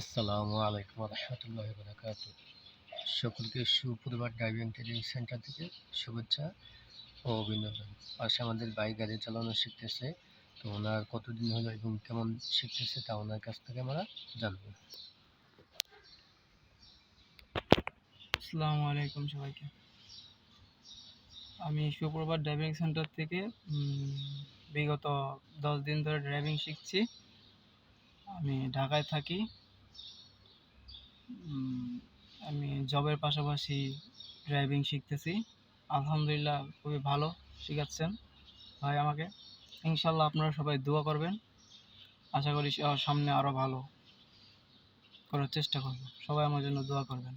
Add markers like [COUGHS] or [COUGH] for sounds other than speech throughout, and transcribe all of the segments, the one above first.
আসসালামু আলাইকুম রহমতুল্লাহ বরাকাত সকলকে সুপরিবার ড্রাইভিং ট্রেনিং সেন্টার থেকে শুভেচ্ছা ও অভিনন্দন। পাশে আমাদের বাইক গাড়ি চালানো শিখতেছে, তো ওনার কতদিন হলো এবং কেমন শিখতেছে তা ওনার কাছ থেকে আমরা জানব। আসসালামু আলাইকুম সবাইকে। আমি সুপ্রভাত ড্রাইভিং সেন্টার থেকে বিগত দশ দিন ধরে ড্রাইভিং শিখছি। আমি ঢাকায় থাকি। আমি জবের পাশাপাশি ড্রাইভিং শিখতেছি আলহামদুলিল্লাহ খুবই ভালো শিখাচ্ছেন ভাই আমাকে ইনশাল্লাহ আপনারা সবাই দোয়া করবেন আশা করি সামনে আরও ভালো করার চেষ্টা করব সবাই আমার জন্য দোয়া করবেন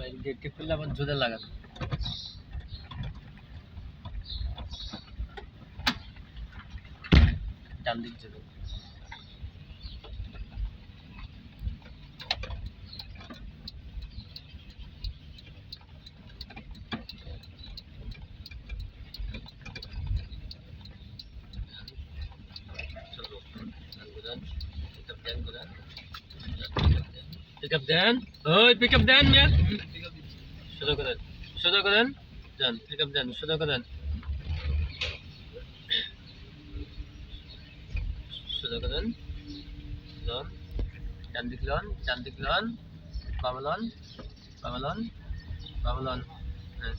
বাইক গেটটি খুললে আবার জোরে লাগানো ডান দিক যাবে পিক আপ দেন ওই পিক আপ দেন মিয়া সোজা করেন সোজা করেন, যান আপ দেন সোজা করেন। সোজা করেন, লন, ডান দিক লন, ডান দিক লন বামে লন বামে লন বামে লন হ্যাঁ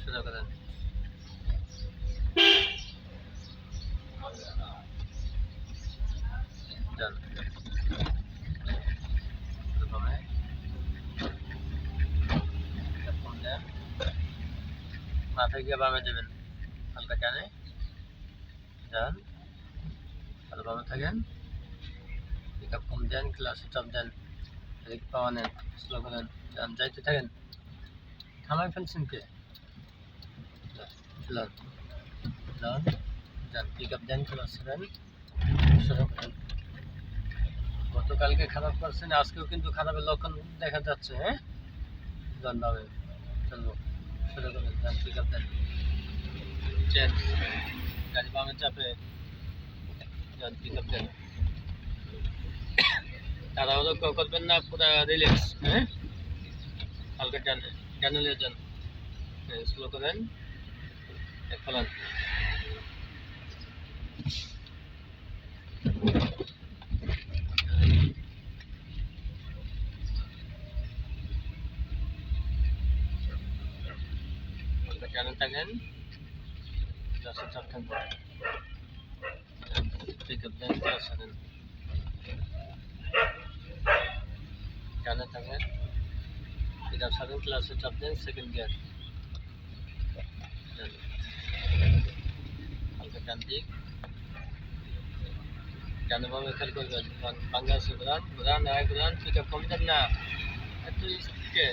সোজা করেন। যান বামে এরকম দেন মাথায় গিয়ে বামে দেবেন হালকা টানে। যান। ভালো বামে থাকেন। পিক আপ কম দেন, ক্লাসে চাপ দেন। এদিকে পাওয়া নেন স্লো করেন। যান, যাইতে থাকেন। থামাই ফেলছেন কে? লন লন যান পিক আপ দেন ক্লাসে দেন করেন। গতকালকে খারাপ করছেন, আজকেও কিন্তু খারাপের লক্ষণ দেখা যাচ্ছে হ্যাঁ? যান বামে। চলবো শুরু করেন যান পিক আপ গাড়ি বামে চাপে যান পিক আপ দেন তাড়াহুড়ো করবেন না পুরা রিল্যাক্স হ্যাঁ হালকা টানে টানে যান স্লো করেন ফলান হালকা টানে থাকেন ক্লাসে চাপ থাকবেন পিক আপ দেন ক্লাসে দেন টানে থাকেন পিক আপ সারেন ক্লাসে চাপ দেন সেকেন্ড গিয়ার হালকা টান দিক ডানে বামে খেয়াল করবেন বাংলাদেশে ঘুরান ঘুরান আয় ঘুরান পিক আপ কম দেন না একটু স্পিডে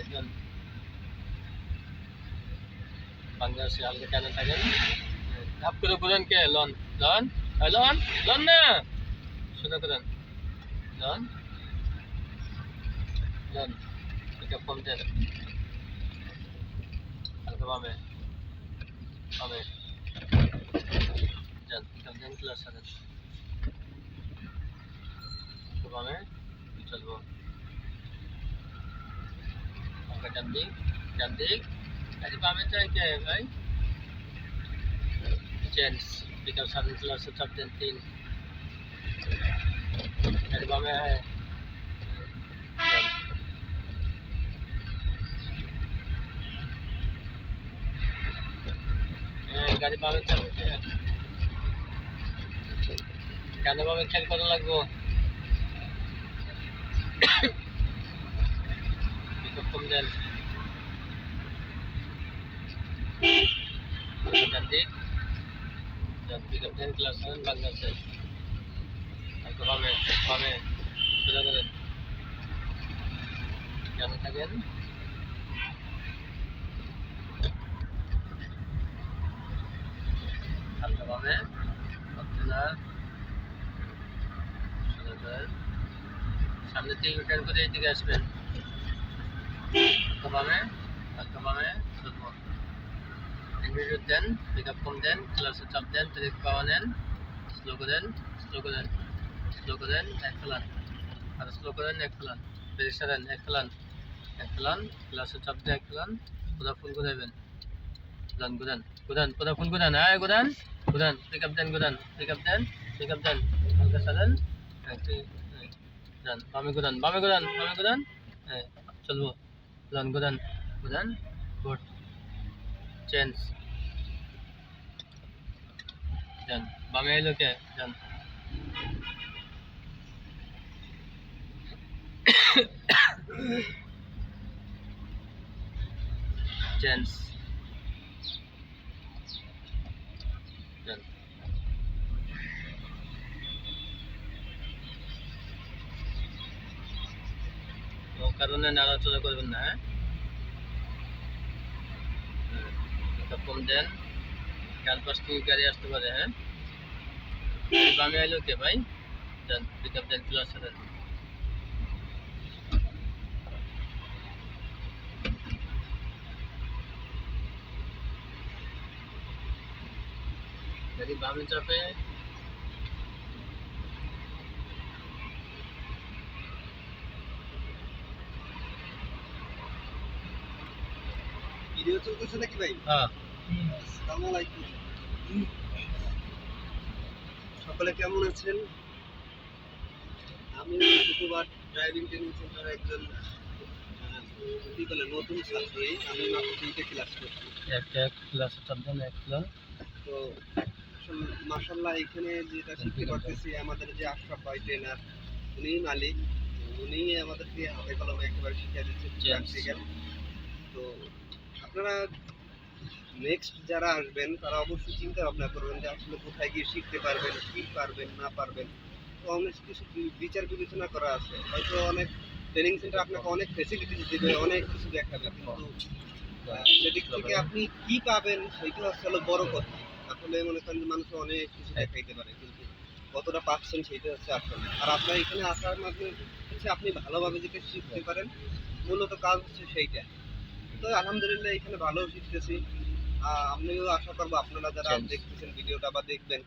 যান বাংলাদেশে হালকা টানে থাকেন ধাপ করে ঘুরান কে? লন। লন? লন লন না। শুনে করেন। লন। লন। আপ কম দেন। বামে। বামে। যান দেন ক্লাস সারেন বামে, চলবো। ডান দিক ডান দিক আরে বামে চাই কে ভাই চেঞ্জ পিক আপ সারেন ক্লাসে চাপ দেন তিন আরে বামে হ্যাঁ যান। হ্যাঁ, গাড়ি বামে চাপে কেন বামে খেয়াল করা লাগবো দেন ডান দিক দেন ক্লাস সেভেন বাংলাদেশে একটু বামে বামে সোজা করেন জানা থাকেন বামে আপনার সামনে থেকে রিটার্ন করে এইদিকে আসবেন হালকা বামে ইন্ডিকেটর দেন পিক আপ কম দেন ক্লাসে চাপ দেন ব্রেক পাওয়া নেন স্লো করেন স্লো করেন স্লো করেন এক ফেলান আর স্লো করেন এক ফেলান ব্রেক সারেন এক ফেলান এক ফেলান ক্লাসে চাপ দিয়ে এক ফেলান পুরো ফুল ঘুরাইবেন গুদান গুদান গুদান পুরো ফুল গুদান হ্যাঁ গুদান গুদান পিক আপ দেন গুদান পিক আপ দেন পিক আপ দেন হালকা সারেন গুদান বামে গুদান বামে গুদান বামে গুদান হ্যাঁ চলবো। গুদান গুদান গুদান গুড চেঞ্জ যান বামে এলো কে যান চেঞ্জ যান কোনো কারণে নাড়াচড়া করবেন না হ্যাঁ হ্যাঁ, এটা কম দেন। ডান পাশ থেকে গাড়ি আসতে পারে হ্যাঁ? বামে এলো কে ভাই? দেন পিক আপ দেন ক্লাস দেন গাড়ি বামে চাপে। ভিডিও নাকি ভাই? হ্যাঁ। আসসালামু আলাইকুম সকলে কেমন আছেন? আমি শুক্রবার ড্রাইভিং ট্রেনিং সেন্টারে একজন কি বলে নতুন ছাত্রই আমি মাত্র তিনটে ক্লাস করছি। এক এক ক্লাসে চাপ এক ক্লাস তো মাসাল্লাহ এখানে যেটা শিখতে পারতেছি আমাদের যে আশরাফ ভাই ট্রেনার উনি মালিক। উনি আমাদেরকে হাতে কলমে একেবারে শিখিয়ে দিচ্ছে. প্র্যাকটিক্যাল তো আপনারা নেক্সট যারা আসবেন, তারা অবশ্যই চিন্তা ভাবনা করবেন যে আসলে কোথায় গিয়ে শিখতে পারবেন, কি পারবেন, না পারবেন। তো অনেক কিছু বিচার বিবেচনা করা আছে। হয়তো অনেক ট্রেনিং সেন্টার আপনাকে অনেক ফেসিলিটিস দেবে, অনেক কিছু দেখাবে। কিন্তু সেদিক থেকে আপনি কি পাবেন সেটা হলো বড় কথা। আসলে মনে করেন মানুষ অনেক কিছু দেখাইতে পারে, কিন্তু কতটা পাচ্ছেন সেটা হচ্ছে আসলে আর আপনার এখানে আসার মাধ্যমে হচ্ছে আপনি ভালোভাবে যেটা শিখতে পারেন, মূলত কাজ হচ্ছে সেইটা। তো আলহামদুলিল্লাহ এখানে ভালো শিখতেছি আমিও আশা করব আপনারা যারা. দেখতেছেন ভিডিওটা বা দেখবেন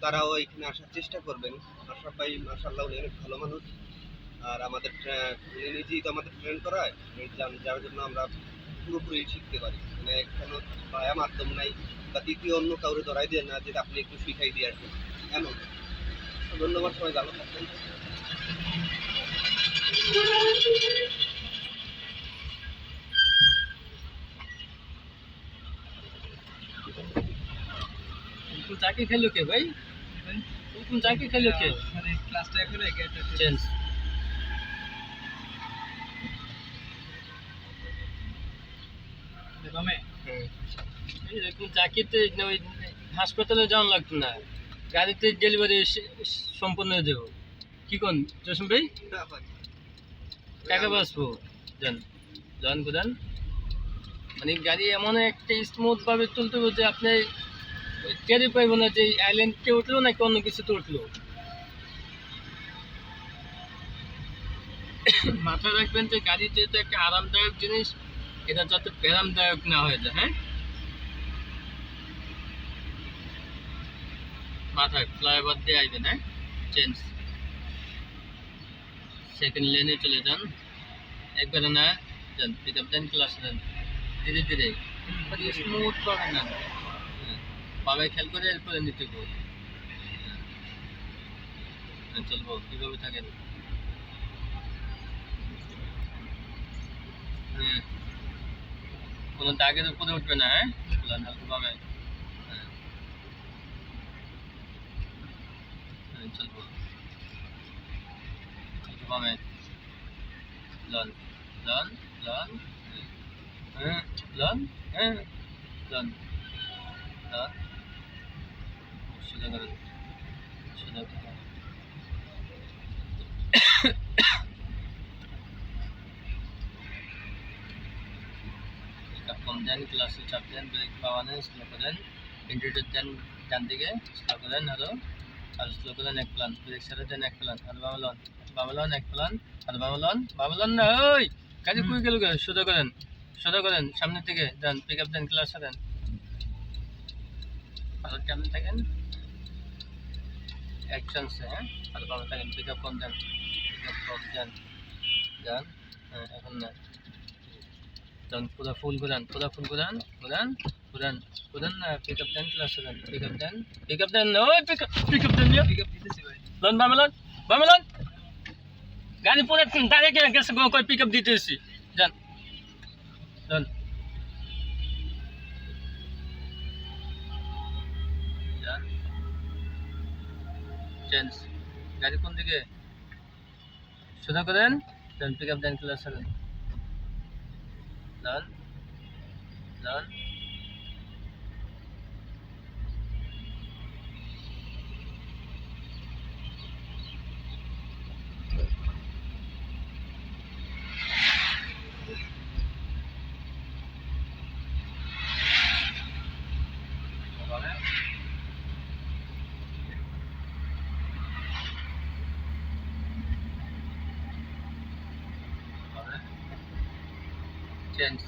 তারাও এখানে আসার চেষ্টা করবেন। আশরাফ ভাই মাসাল্লাহ উনি অনেক ভালো মানুষ। আর আমাদের উনি নিজেই তো আমাদের ট্রেন করায়। যার- জন্য আমরা পুরোপুরি শিখতে পারি। মানে কোনো ভায়া মাধ্যম নাই বা দ্বিতীয় অন্য কাউরে ধরাই দিয়ে না যেটা আপনি একটু শিখাই দিয়ে আসবেন এমন। ধন্যবাদ সবাই ভালো থাকবেন। চাকরি খেলো কে ভাই? চাকরি খেলো কে? চেঞ্জ চাকরিতে হাসপাতালে যাওয়া লাগতো না। গাড়িতে ডেলিভারি সম্পন্ন হয়ে যাব। কি কোন জসম ভাই? টাকা বাঁচবো যান যান প্রধান মানে গাড়ি এমন একটা স্মুথভাবে চলতে হবে যে আপনি টেরি পাইব না যে আইল্যান্ডকে উঠল নাকি অন্য কিছুতে উঠল? মাথায় রাখবেন যে গাড়ি যেহেতু একটা আরামদায়ক জিনিস, এটা যাতে ব্যায়ামদায়ক না হয়ে যায় হ্যাঁ? মাথায় ফ্লাইওভার দিয়ে আসবেন হ্যাঁ? চেঞ্জ সেকেন্ড লেনে চলে যান। একবারে না যান পিক আপ দেন ক্লাস দেন ধীরে ধীরে। স্মুথ ভাবে না পাবে খেয়াল করে এরপরে নিতে গো। হ্যাঁ, চলবো কীভাবে থাকেন? কোনো দাগের উপরে উঠবে না হ্যাঁ? হালকা বামে হ্যাঁ হ্যাঁ, চলবো। বামে লন লন লন হ্যাঁ লন হ্যাঁ লন লন। সোজা কম দেন ক্লাসে চাপ দেন ব্রেক পাওয়া স্লো করেন ইন্ডিকেটর দেন ডান দিকে স্লো করেন আরও আর স্লো করেন এক প্লান ব্রেক ছেড়ে দেন এক প্লান আর বামলন বামলন এক প্লান আর বামলন বামলন না ওই কাজে কুই গেল সোজা করেন সোজা করেন সামনের দিকে দেন পিক আপ দেন ক্লাসে দেন আর কেমন থাকেন হ্যাঁ পিক আপ কম দেন পিক আপ কম দেন দেন হ্যাঁ এখন না full gudan puda full gudan gudan gudan gudan na pick up dan class dan pick up dan pick up dan oh pick up pick up dan ya pick up দিতেছি ভাই lon bamelon bamelon গাড়ি পুরো দাঁড়িয়ে গেলে গেছে কই pick up দিতে change গাড়ি কোন দিকে সোজা করেন পিক আপ দেন দেন Done. Done. চেঞ্জ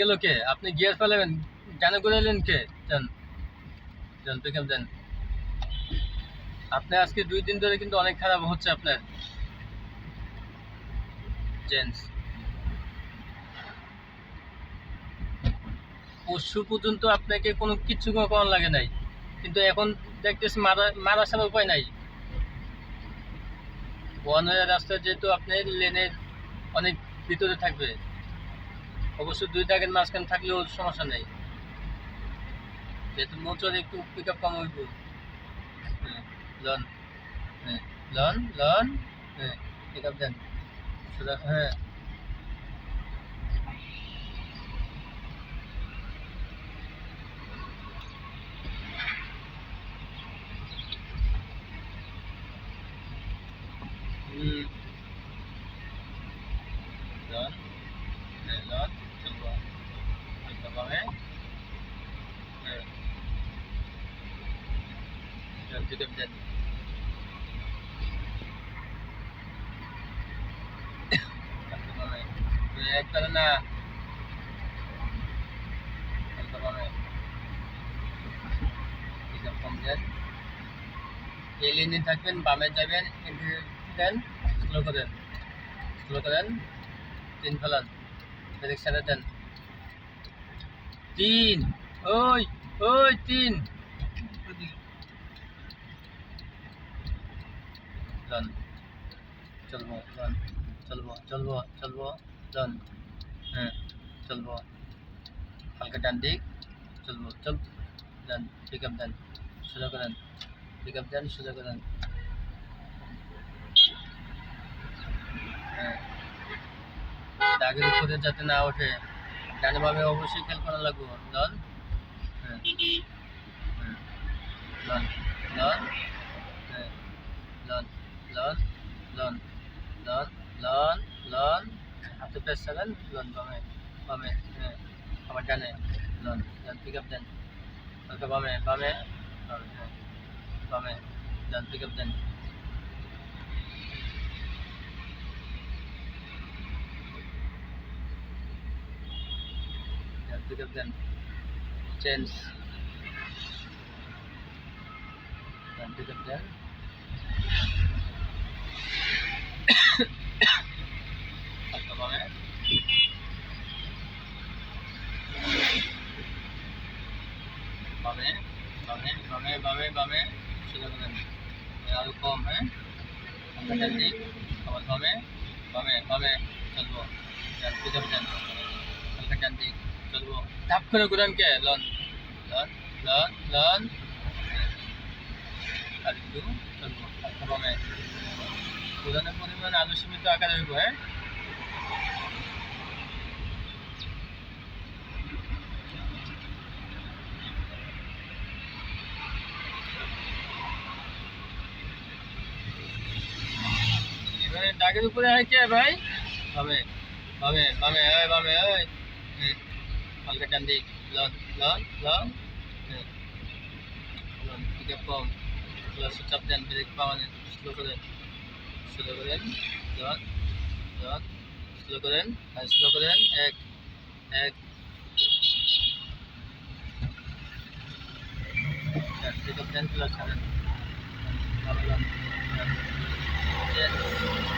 গেল কে? আপনি গিয়ার কে? আপনি আজকে দুই দিন ধরে কিন্তু অনেক খারাপ হচ্ছে আপনার। চেঞ্জ পরশু পর্যন্ত আপনাকে কোনো কিচ্ছু করার লাগে নাই। কিন্তু এখন দেখতেছি মারা মারা ছাড়া উপায় নাই। ওয়ে রাস্তা যেহেতু আপনার লেনের অনেক ভিতরে থাকবে। অবশ্য দুই দাগের মাঝখানে থাকলেও সমস্যা নেই। যেহেতু মোচর একটু পিক আপ কম হইব। হ্যাঁ, লন হ্যাঁ লন লন হ্যাঁ পিক আপ দেন হ্যাঁ। হুম। এই লেনে থাকবেন বামে যাবেন দেন স্লো করেন স্লো করেন তিন ফেলান ব্রেক ছেড়ে দেন তিন ওই ওই তিন ডান চলবো ডান চলবো চলবো চলবো ডান হ্যাঁ চলবো হালকা ডান দিক চলবো চল ডান পিক আপ দেন সোজা করেন পিক আপ দেন সোজা করেন হ্যাঁ দাগের উপরে যাতে না ওঠে ডানে বামে অবশ্যই খেয়াল করা লাগবে লন হ্যাঁ হ্যাঁ লন লন হ্যাঁ লন লন লন লন লন লন হাতে প্রেস চালান লন বামে বামে হ্যাঁ আবার ডানে লন লন পিক আপ দেন হালকা বামে বামে বামে হ্যাঁ বামে লন পিক আপ দেন lon pick up then change lon pick up then হালকা বামে বামে বামে বামে বামে সোজা কম করে আর পরিমাণ আলু সীমিত আকারে হ্যাঁ ডাকের উপরে হয় কে ভাই? বামে বামে বামে ওই বামে ওই। হালকা টান লন লন লন। ব্রেক পাওয়ান স্লো করেন। স্লো করেন। স্লো করেন। স্লো করেন। এক এক। লন। Yan.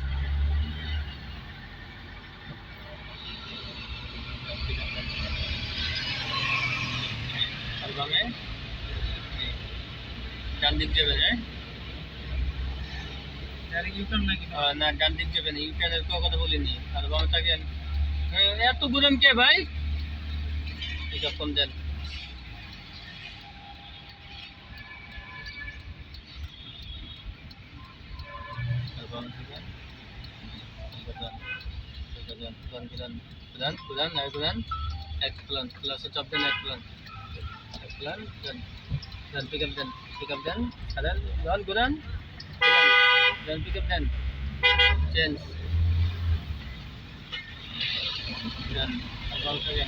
আর বামে ডান দিক যাবেন হ্যাঁ? না ডান দিক যাবেন ইউক্রেনের কথা বলিনি আর বামে থাকেন হ্যাঁ, এত ঘুরেন কে ভাই? এটা দেন। আর বামে থাকেন Kudan, kudan, kudan, kudan, kudan, ayo kudan, ek kudan, kelas ucap dan ek kudan, ek kudan, dan dan pick up dan pick up dan, kadan, dan kudan, kudan, dan pick up dan, change, dan abang saja,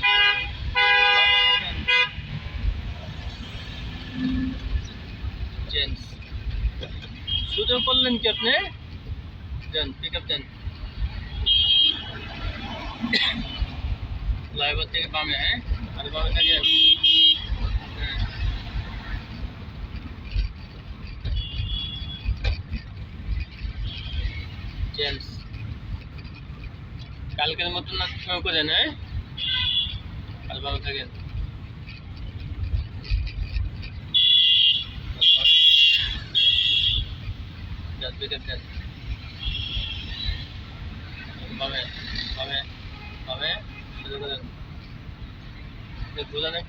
change, sudah করলেন কি আপনি? Then pick up then [COUGHS] flyover থেকে বামে হ্যাঁ আর বামে Change কালকের মতন না সময় করেন হ্যাঁ? আর বামে থাকেন।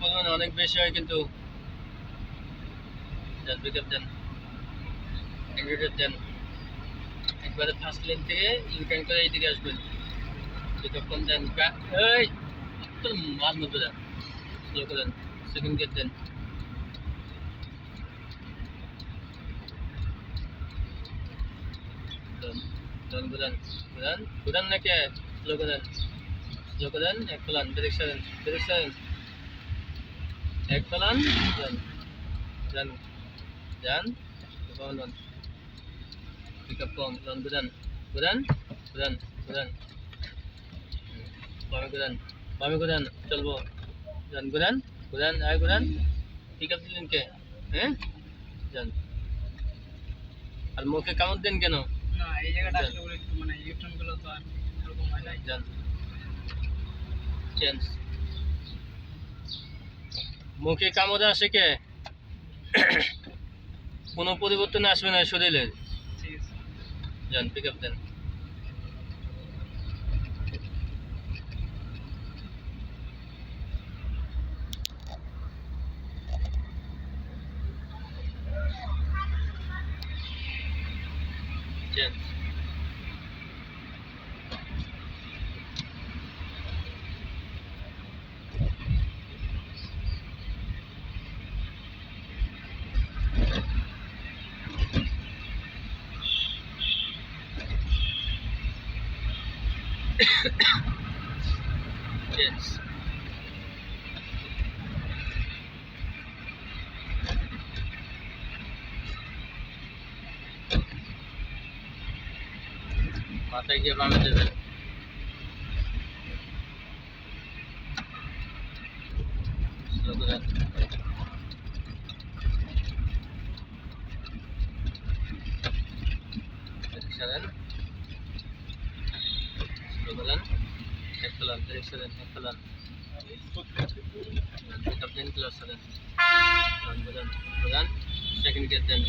পরিমাণ অনেক বেশি হয় কিন্তু। দেন দেন একবারে ফার্স্ট লেন থেকে ইউটার্ন করে এইদিকে আসবেন যতক্ষণ দেন এই মার মতো দেন স্লো করেন সেকেন্ড গেট দেন। দেন গুদান গুদান গুদান নাকি? স্লো করেন স্লো করেন এক ফেলান ব্রেক সারেন ব্রেক সারেন। এক ফেলান, যান যান যান। গুদান গুদান গুদান গুদান বামে গুদান বামে গুদান চলবো যান আয় গুদান পিক আপ দিলেন কে? হ্যাঁ? যান আর মুখে কামড় দেন কেন? না এই জায়গাটা আসলে ওর একটু মানে ইউটার্নগুলো তো আর এরকম হয় নাই। যান চেঞ্জ মুখে কামড়ে আসে কে? কোনো পরিবর্তন আসবে না শরীরের। যান পিক আপ দেন মাথায় গিয়ে বামে দেবেন স্লো করেন সারেন স্লো করেন এক ফেলান ব্রেক সারেন এক ফেলান পিকআপ দেন ক্লাস সারেন প্রধান প্রধান সেকেন্ড গিয়ার দেন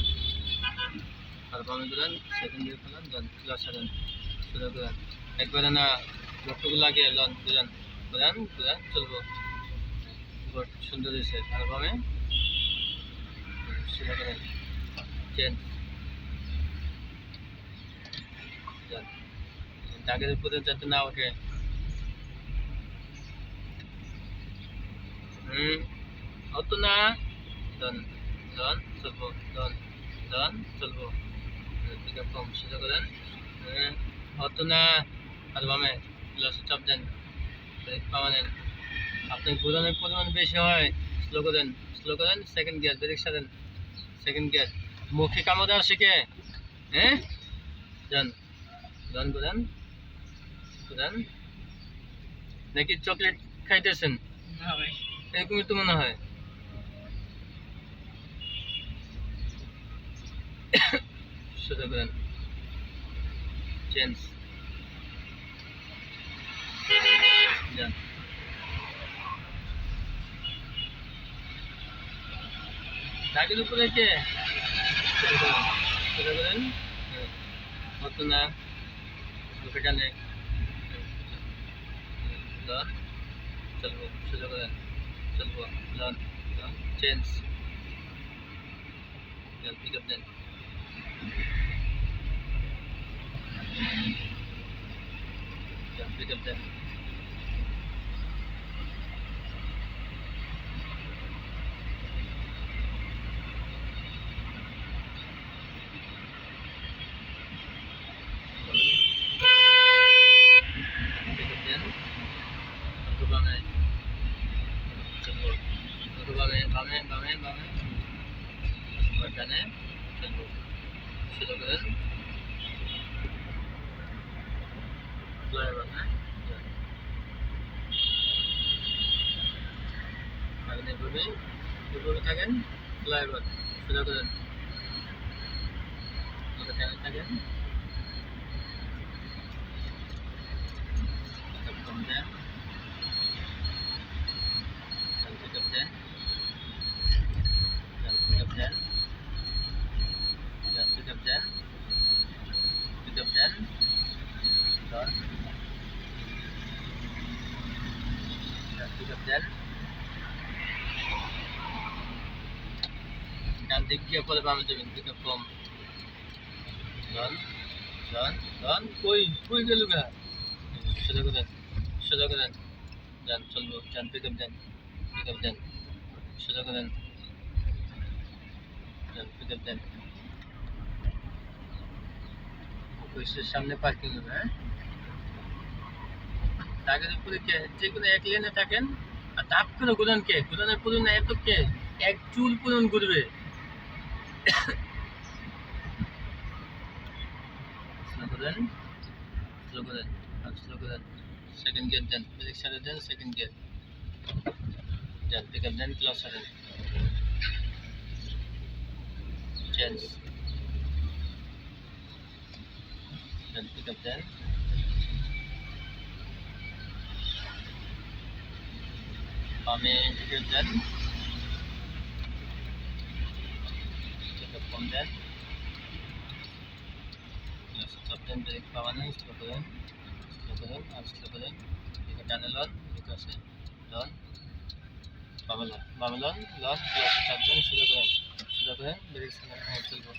আর বামে প্রধান সেকেন্ড গিয়ার ফেলান দেন ক্লাস সারেন শুরু করেন একবারে না লক্ষ্যগুলো আগে লন বুঝান বুঝান চলবো। সুন্দর হয়েছে আর বামে চেন। উপরে যাতে না ওঠে। হুম, অত না। দন দন চলবো দন দন চলবো। কম সোজা করেন। হুম অত না। আর বামে লসে চাপ দেন। আপনি ঘুরানোর পরিমাণ বেশি হয় স্লো করেন স্লো করেন সেকেন্ড গিয়ার ব্রেক সারেন। সেকেন্ড গিয়ার মুখে কামড় দেওয়া শিখে। হ্যাঁ? যান। যান করেন করেন নাকি চকলেট খাইতেছেন? না ভাই। এরকমই তো মনে হয়। সোজা করেন চেঞ্জ যান দাগের উপরে কে সোজা করেন সোজা করেন হ্যাঁ। অত না মুখে টানে লন চলবো সোজা করেন চলবো লন লন চেঞ্জ দেন পিক আপ দেন দেন পিক আপ দেন pick up দেন অটো বামে চলবো অটো বামে বামে বামে বামে আবার ডানে চলবো সোজা করেন ফ্লাইওভার হ্যাঁ থাকেন এভাবে এভাবে থাকেন ফ্লাইওভার সোজা করেন ওটা ডানে থাকেন Come down. Come pick up then. Come pick up then. Come pick up then. Pick up then. Done. Come pick up then. ডান দিক গিয়ে পরে বামে যাবেন পিক কম। ডান ডান ডান কই কই গেল গা? সোজা করেন সোজা করেন যান চলবো যান পিক আপ দেন পিক আপ দেন সোজা করেন যান পিক আপ দেন অফিসের সামনে পার্কিং হবে হ্যাঁ? উপরে যে কোনো এক লেনে থাকেন আর তাপ করে ঘুরান কে? ঘুরানোর পরিমাণ এত কে? এক চুল পরিমাণ ঘুরবে। স্লো করেন স্লো করেন স্লো করেন সেকেন্ড গিয়ার দেন। ব্রেক সাইডে দেন সেকেন্ড গিয়ার দেন পিক দেন ক্লাস সাইডে চেঞ্জ দেন পিক দেন। বামে পিক আপ দেন পিক আপ কম দেন ক্লাস চাপ দেন ব্রেক পাওয়া নেই স্লো করেন স্লো করেন আর স্লো করেন এদিকে টানে লন ঠিক আছে লন বামে লন বামে লন লন ক্লাসে চাপবেন সোজা করেন সোজা